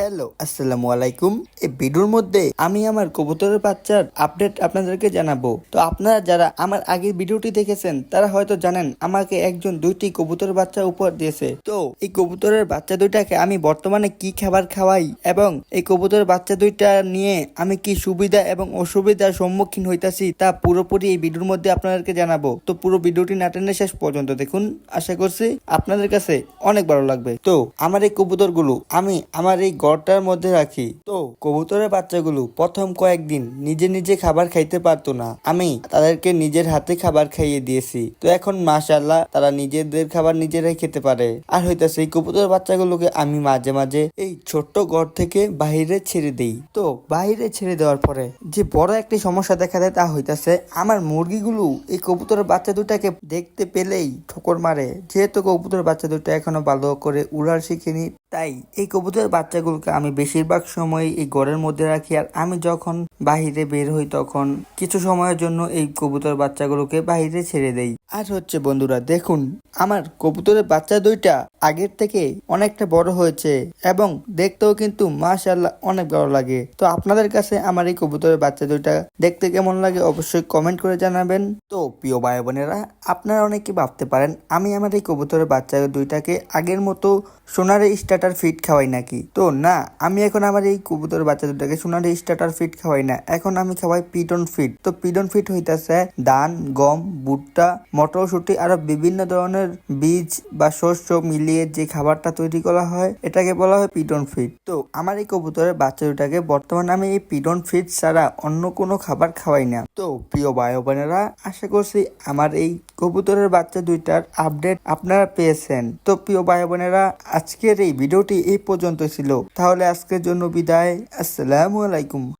Hello, আসসালামু আলাইকুম। এই ভিডিওর মধ্যে আমি আমার কবুতরের বাচ্চার আপডেট আপনাদেরকে জানাব। তো আপনারা যারা আমার আগের ভিডিওটি দেখেছেন, তারা হয়তো জানেন, আমাকে একজন দুইটি কবুতরের বাচ্চা উপহার দিয়েছে। তো এই কবুতরের বাচ্চা দুইটাকে আমি বর্তমানে কি খাবার খাওয়াই এবং এই কবুতরের বাচ্চা দুইটা নিয়ে আমি কি সুবিধা এবং অসুবিধার সম্মুখীন হইতাছি, তা পুরোপুরি এই ভিডিওর মধ্যে আপনাদেরকে জানাব। তো পুরো ভিডিওটি না টেনে শেষ পর্যন্ত দেখুন। আশা করছি আপনাদের কাছে অনেক ভালো লাগবে। তো আমার এই কবুতরগুলো, আমি আমার এই ঘরটার মধ্যে রাখি। তো, কবুতরের বাচ্চাগুলো প্রথম কয়েকদিন নিজে নিজে খাবার খাইতে পারতো না। আমি তাদেরকে নিজের হাতে খাবার খাইয়ে দিয়েছি। তো এখন মাশাল্লাহ তারা নিজেদের খাবার নিজেরাই খেতে পারে। আর হইতাছে এই কবুতর বাচ্চাগুলোকে আমি মাঝে মাঝে এই ছোট্ট ঘর থেকে বাইরে ছেড়ে দিই। তো, বাইরে ছেড়ে দেওয়ার পরে যে বড় একটি সমস্যা দেখা দেয় তা হইতাছে আমার মুরগিগুলো এই কবুতরের বাচ্চা দুটাকে দেখতে পেলেই ঠোকর মারে। যেহেতু কবুতরের বাচ্চা দুটো এখনও ভালো করে উড়ার শিখিনি তাই এই কবুতরের বাচ্চাগুলোকে আমি বেশিরভাগ সময় এই ঘরের মধ্যে রাখি আর আমি যখন বাহিরে বের হই তখন কিছু সময়ের জন্য এই কবুতর বাচ্চাগুলোকে বাহিরে ছেড়ে দেই। আর হচ্ছে বন্ধুরা, দেখুন, আমার কবুতরের বাচ্চা দুইটা আগের থেকে অনেকটা বড় হয়েছে এবং দেখতেও কিন্তু মাশাল্লাহ অনেক ভালো লাগে। তো আপনাদের কাছে আমার এই কবুতরের বাচ্চা দুইটা দেখতে কেমন লাগে অবশ্যই কমেন্ট করে জানাবেন। তো প্রিয় ভাই বোনেরা আপনারা অনেকে ভাবতে পারেন, আমি আমার এই কবুতরের বাচ্চা দুইটাকে আগের মতো সোনারে স্টার্টার ফিট খাওয়াই নাকি? তো না, আমি এখন আমার এই কবুতরের বাচ্চা দুটাকে সোনারে স্টার্টার ফিট খাওয়াই না, এখন আমি খাওয়াই পিটন ফিট তো পিটন ফিট হইতাছে ধান, গম, ভুট্টা, মটরশুঁটি, আরও বিভিন্ন ধরনের বীজ বা শস্য মিলিয়ে যে খাবারটা তৈরি করা হয়, এটাকে বলা হয় পিটন ফিট তো আমার এই কবুতরের বাচ্চা দুটাকে বর্তমানে আমি এই পিটন ফিট ছাড়া অন্য কোনো খাবার খাওয়াই না। তো প্রিয় ভাই বোনেরা আশা করছি আমার এই কবুতরের বাচ্চা দুইটার আপডেট আপনারা পেয়েছেন। তো প্রিয় ভাই বোনেরা আজকের এই ভিডিওটি এই পর্যন্ত ছিল। তাহলে আজকের জন্য বিদায়। আসসালামু আলাইকুম।